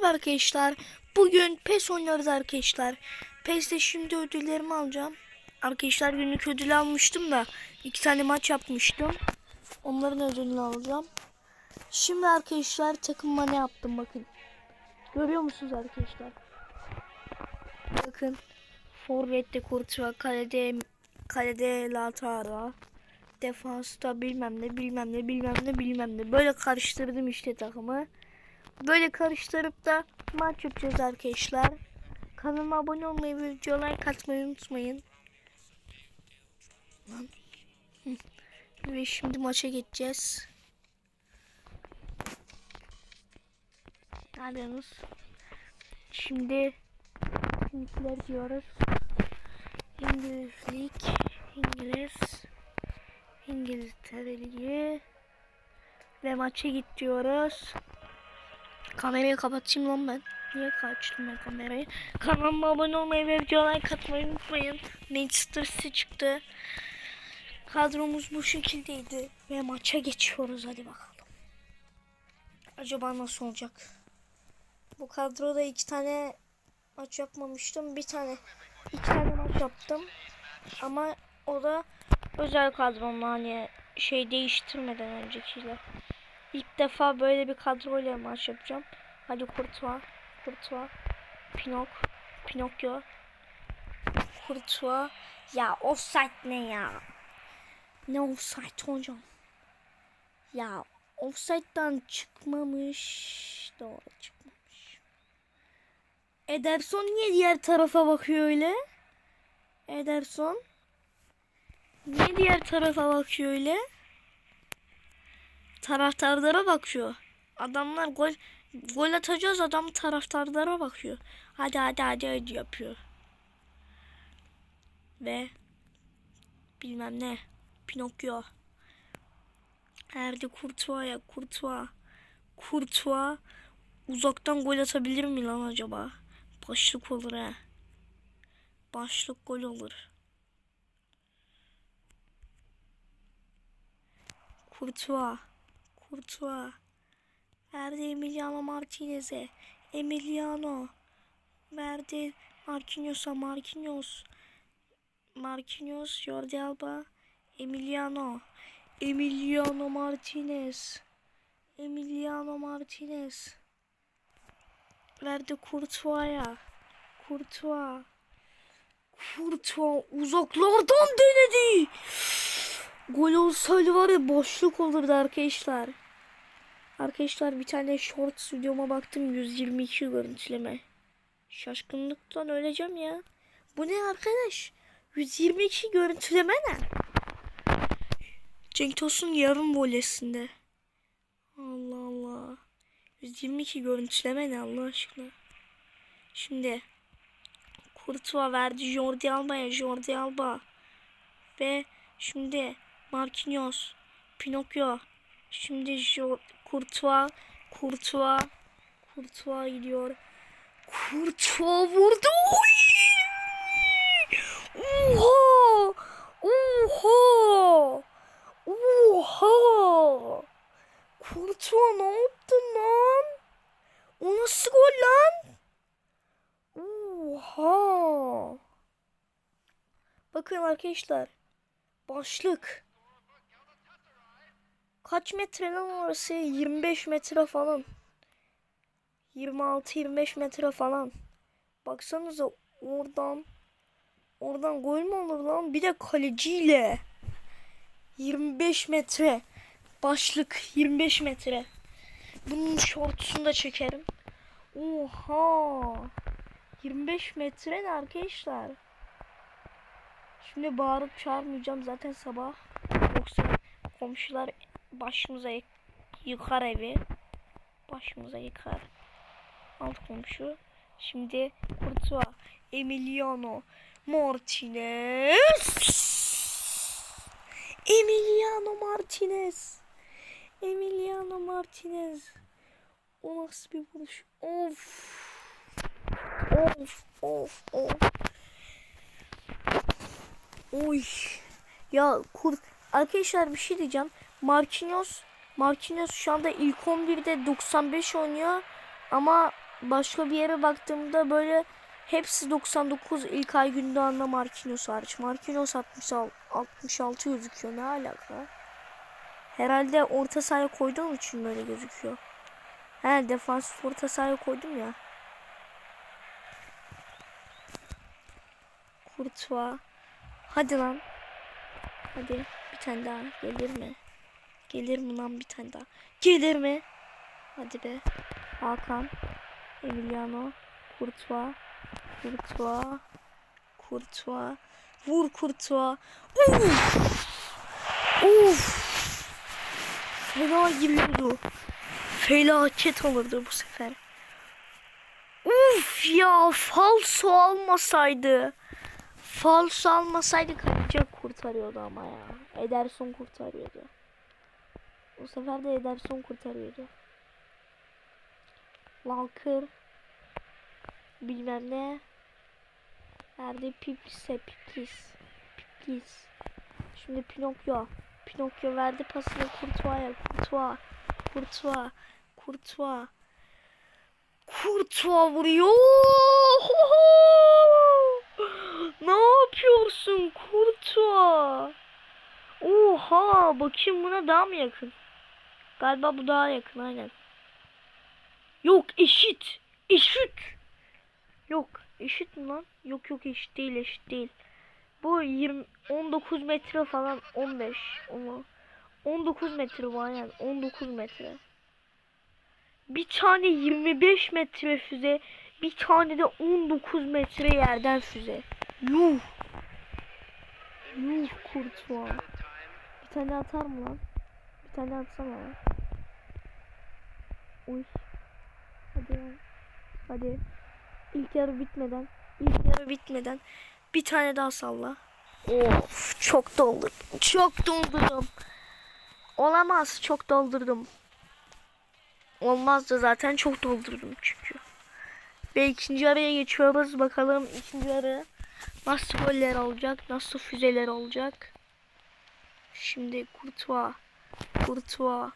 Merhaba arkadaşlar. Bugün PES oynuyoruz arkadaşlar. PES'te şimdi ödüllerimi alacağım. Arkadaşlar günlük ödül almıştım da iki tane maç yapmıştım. Onların ödülünü alacağım. Şimdi arkadaşlar takımıma ne yaptım bakın. Görüyor musunuz arkadaşlar? Bakın. Forvet'te Kurtuğa, kalede kalede Latara, defansta bilmem ne bilmem ne bilmem ne bilmem ne. Böyle karıştırdım işte takımı. Böyle karıştırıp da maç yapacağız arkadaşlar. Kanalıma abone olmayı ve video like atmayı unutmayın. Ve şimdi maça geçeceğiz. Neredeniz? Şimdi Şimdikiler diyoruz. İngiliz Lig, İngiliz, İngiltere Ligi ve maça git diyoruz. Kamerayı kapatayım lan ben. Niye açtım ben kamerayı? Kanalıma abone olmayı ve video like atmayı unutmayın. Manchester City çıktı. Kadromuz bu şekildeydi. Ve maça geçiyoruz hadi bakalım. Acaba nasıl olacak? Bu kadroda iki tane maç yapmamıştım. Bir tane iki tane maç yaptım. Ama o da özel kadromla hani şey değiştirmeden öncekiyle. İlk defa böyle bir kadroyla maç yapacağım. Hadi Kurtuğa, Kurtuğa, Pinok, Pinokyo, Kurtuğa. Ya offside ne ya? Ne offside hocam? Ya offside'dan çıkmamış. Doğru çıkmamış. Ederson niye diğer tarafa bakıyor öyle? Ederson. Niye diğer tarafa bakıyor öyle? Taraftarlara bakıyor. Adamlar gol gol atacağız adam taraftarlara bakıyor. Hadi hadi hadi hadi yapıyor. Ve bilmem ne Pinokyo. Nerede Kurtuğa ya Kurtuğa. Kurtuğa uzaktan gol atabilir mi lan acaba? Başlık olur ha. Başlık gol olur. Kurtuğa. Kurtuğa. Verdi Emiliano Martinez'e. Emiliano. Verdi Marquinhos'a. Marquinhos. Marquinhos. Jordi Alba. Emiliano. Emiliano Martinez. Emiliano Martinez. Verdi Kurtuğa'ya. Kurtuğa. Kurtuğa uzaklardan denedi. Gol olsaydı var ya boşluk olurdu arkadaşlar. Arkadaşlar bir tane short videoma baktım 122 görüntüleme. Şaşkınlıktan öleceğim ya. Bu ne arkadaş? 122 görüntüleme ne? Cenk Tosun yarım volesinde. Allah Allah. 122 görüntüleme ne Allah aşkına. Şimdi Kurtuğa verdi Jordi Alba'ya Jordi Alba. Ve şimdi Marquinhos, Pinokyo. Şimdi jo Kurtuğa, Kurtuğa, Kurtuğa gidiyor. Kurtuğa vurdu. Oha! Oha! Oha! Kurtuğa ne yaptın lan? O nasıl gol lan? Oha! Bakın arkadaşlar. Başlık. Kaç metre lan orası? 25 metre falan. 26-25 metre falan. Baksanıza oradan. Oradan gol mü olur lan? Bir de kaleciyle. 25 metre. Başlık 25 metre. Bunun şortusunu da çekerim. Oha. 25 metre ne arkadaşlar? Şimdi bağırıp çağırmayacağım zaten sabah. Yoksa komşular başımıza yık- yıkar evi. Başımıza yıkar. Alt komşu. Şimdi Kurtuğa. Emiliano Martinez. Emiliano Martinez. Emiliano Martinez. O nasıl bir vuruş? Of. Of of of. Oy. Ya kur arkadaşlar bir şey diyeceğim. Marquinhos Marquinhos şu anda ilk 11'de 95 oynuyor ama başka bir yere baktığımda böyle hepsi 99 ilk ay Gündoğan'la Marquinhos hariç. Marquinhos 66, 66 gözüküyor. Ne alaka? Herhalde orta sahaya koyduğum için böyle gözüküyor. He defansif orta sahaya koydum ya. Kurtuğa. Hadi lan. Hadi bir tane daha gelir mi? Gelir mi lan bir tane daha? Gelir mi? Hadi be. Hakan. Emiliano. Kurtuğa. Kurtuğa. Kurtuğa. Vur Kurtuğa. Uf! Uf! Fena giriyordu. Felaket olurdu bu sefer. Uf ya falso almasaydı. Falso almasaydı kaleci kurtarıyordu ama ya. Ederson kurtarıyordu. Bu sefer de Ederson kurtarıyordu. Walker bilmem ne. Nerede? Piplis'e Piplis Piplis. Şimdi Pinokyo Pinokyo verdi pasını Kurtuğa'ya Kurtuğa Kurtuğa Kurtuğa Kurtuğa vuruyor. Ne yapıyorsun Kurtuğa Oha bakayım buna daha mı yakın Galiba bu daha yakın aynen Yok eşit. Eşit. Yok eşit mi lan? Yok yok eşit değil eşit değil. Bu 20 19 metre falan 15 onu 19 metre var yani 19 metre. Bir tane 25 metre füze, bir tane de 19 metre yerden füze. Yuh. Yuh kurtuğa. Bir tane atar mı lan? Bir tane atsana lan. Uy. Hadi lan. Hadi. İlk yarı bitmeden. ilk yarı bitmeden. Bir tane daha salla. Of çok doldurdum. Çok doldurdum. Olamaz. Çok doldurdum. Olmazdı zaten çok doldurdum çünkü. Ve ikinci araya geçiyoruz. Bakalım ikinci arı nasıl goller olacak? Nasıl füzeler olacak? Şimdi Kurtuğa. Kurtuğa.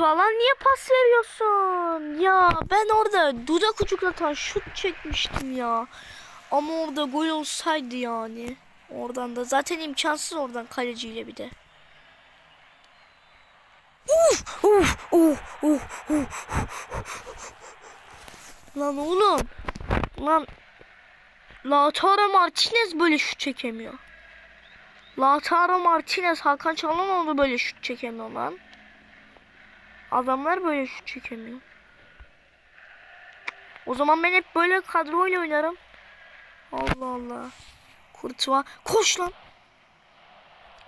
Lan niye pas veriyorsun? Ya ben orada dudak ucuklatan şut çekmiştim ya. Ama orada gol olsaydı yani. Oradan da zaten imkansız oradan kaleciyle bir de. Uf, uf, uf, uf, uf. Lan oğlum. Lan Lautaro Martinez böyle şut çekemiyor. Lautaro Martinez Hakan Çalhanoğlu böyle şut çekemiyor lan. Adamlar böyle şut çekemiyor. O zaman ben hep böyle kadroyla oynarım. Allah Allah. Kurtuğa. Koş lan.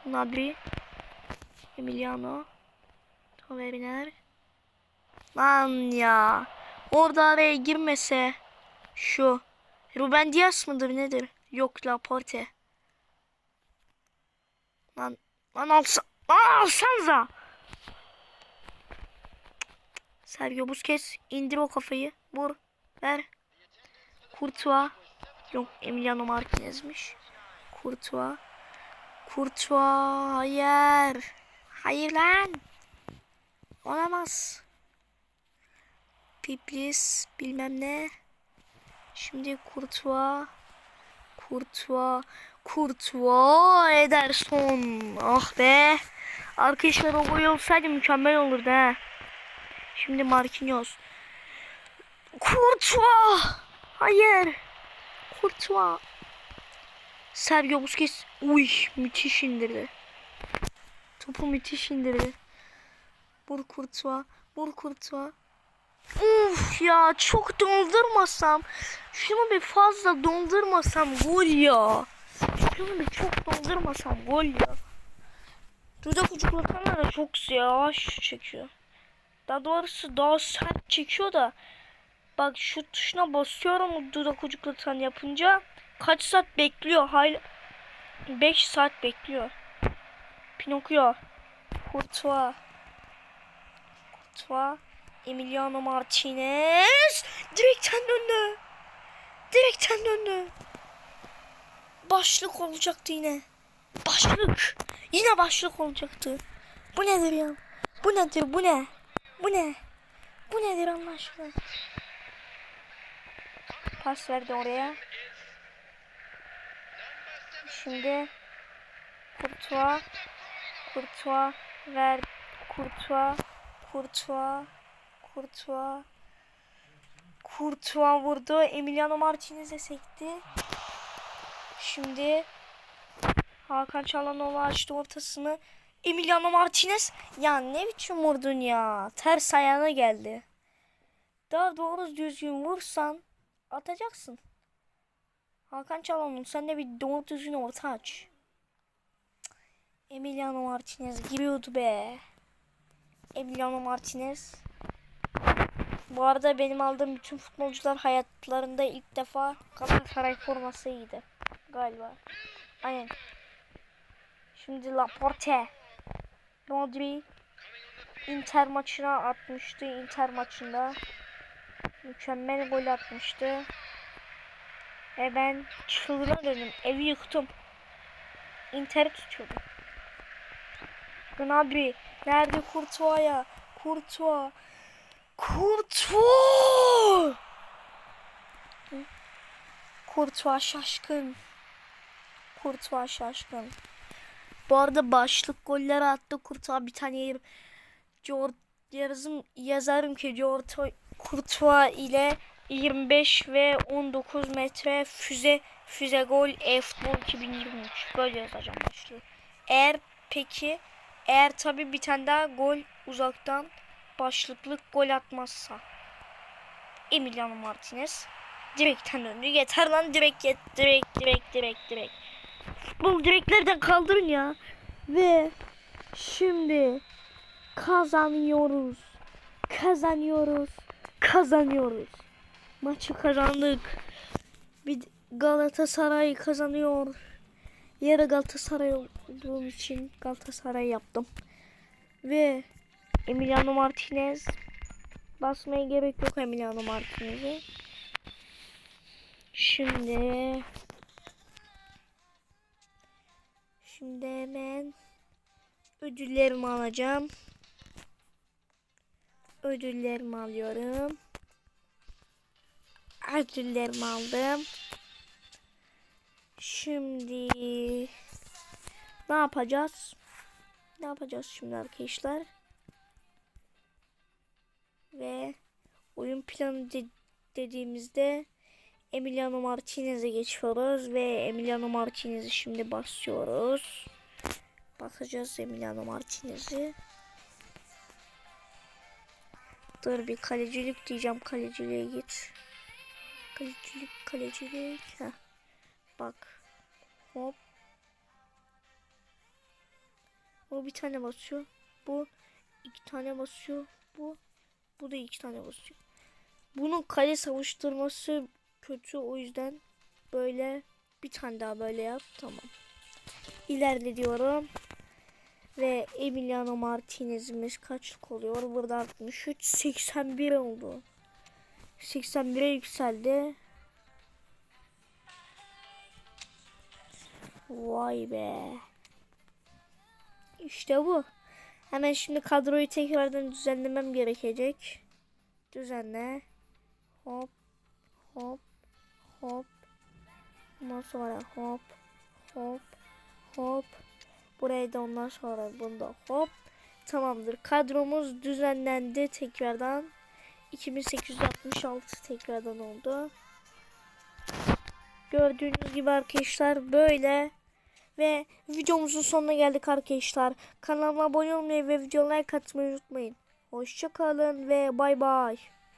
Nabri. Emiliano. Taverner. Lan ya. Orada araya girmese. Şu. Ruben Dias mıdır nedir? Yok Laporte. Lan. Lan alsa. Lan alsanıza. Sergio Busquets indir o kafayı. Vur. Ver. Courtois. Yok Emiliano Martinez'miş. Courtois. Courtois. Hayır. Hayır lan. Olamaz. Piplis bilmem ne. Şimdi Courtois. Courtois. Courtois Ederson. Ah be. Arkadaşlar o gol olsaydı mükemmel olurdu ha. Şimdi Marquinhos. Courtois. Hayır. Courtois. Sergio Busquets. Uy müthiş indirdi. Topu müthiş indirdi. Vur Courtois. Vur Courtois. Uf ya çok doldurmasam. Şunu bir fazla doldurmasam gol ya. Şunu bir çok doldurmasam gol ya. Dudak ucuklatanlar da çok yavaş çekiyor. Daha doğrusu daha sert çekiyor da. Bak şu tuşuna basıyorum dudak ucuklatan yapınca. Kaç saat bekliyor? Hayır. 5 saat bekliyor. Pinokyo. Courtois. Courtois. Emiliano Martinez. Direkten döndü. Direkten döndü. Başlık olacaktı yine. Başlık. Yine başlık olacaktı. Bu nedir ya? Bu nedir? Bu ne? Bu ne? Bu nedir Allah aşkına? Pas verdi oraya. Şimdi Kurtuğa Kurtuğa ver Kurtuğa Kurtuğa Kurtuğa Kurtuğa vurdu. Emiliano Martinez'e sekti. Şimdi Hakan Çalhanoğlu açtı ortasını. Emiliano Martinez ya ne biçim vurdun ya? Ters ayağına geldi. Daha doğru düzgün vursan atacaksın. Hakan Çalhanoğlu sen de bir doğru düzgün orta aç. Emiliano Martinez giriyordu be. Emiliano Martinez. Bu arada benim aldığım bütün futbolcular hayatlarında ilk defa Galatasaray forması giydi. Galiba. Aynen. Şimdi Laporte. Rodri. Inter maçına atmıştı. Inter maçında. Mükemmel gol atmıştı. Ve ben çılgına döndüm. Evi yıktım. Inter'i tutuyordum. Gnabry. Nerede Courtois'ya? Courtois. Courtois! Courtois şaşkın. Courtois şaşkın. Bu arada başlık golleri attı Courtois bir tane yerim. George yazım yazarım ki George Courtois ile 25 ve 19 metre füze füze gol e-futbol 2023 böyle yazacağım başlığı. Eğer peki eğer tabi bir tane daha gol uzaktan başlıklık gol atmazsa Emiliano Martinez direkten döndü. Yeter lan direkt yet direkt direkt direkt direkt. Futbol direklerden kaldırın ya. Ve şimdi kazanıyoruz. Kazanıyoruz. Kazanıyoruz. Maçı kazandık. Bir Galatasaray kazanıyor. Yarı Galatasaray olduğum için Galatasaray yaptım. Ve Emiliano Martinez basmaya gerek yok Emiliano Martinez'e. Şimdi Şimdi hemen ödüllerimi alacağım. Ödüllerimi alıyorum. Ödüllerimi aldım. Şimdi ne yapacağız? Ne yapacağız şimdi arkadaşlar? Ve oyun planı de- dediğimizde Emiliano Martinez'e geçiyoruz ve Emiliano Martinez'i şimdi basıyoruz. Bakacağız Emiliano Martinez'i. Dur bir kalecilik diyeceğim. Kaleciliğe git. Kalecilik, kalecilik. Heh. Bak. Hop. O bir tane basıyor. Bu iki tane basıyor. Bu bu da iki tane basıyor. Bunun kale savuşturması kötü o yüzden böyle bir tane daha böyle yap. Tamam. İlerle diyorum. Ve Emiliano Martinez'imiz kaçlık oluyor? Burada 63 81 oldu. 81'e yükseldi. Vay be. İşte bu. Hemen şimdi kadroyu tekrardan düzenlemem gerekecek. Düzenle. Hop. Hop. Hop. Ondan sonra hop. Hop. Hop. Buraya da ondan sonra bunda hop. Tamamdır. Kadromuz düzenlendi tekrardan. 2866 tekrardan oldu. Gördüğünüz gibi arkadaşlar böyle ve videomuzun sonuna geldik arkadaşlar. Kanalıma abone olmayı ve videoya like atmayı unutmayın. Hoşçakalın ve bay bay.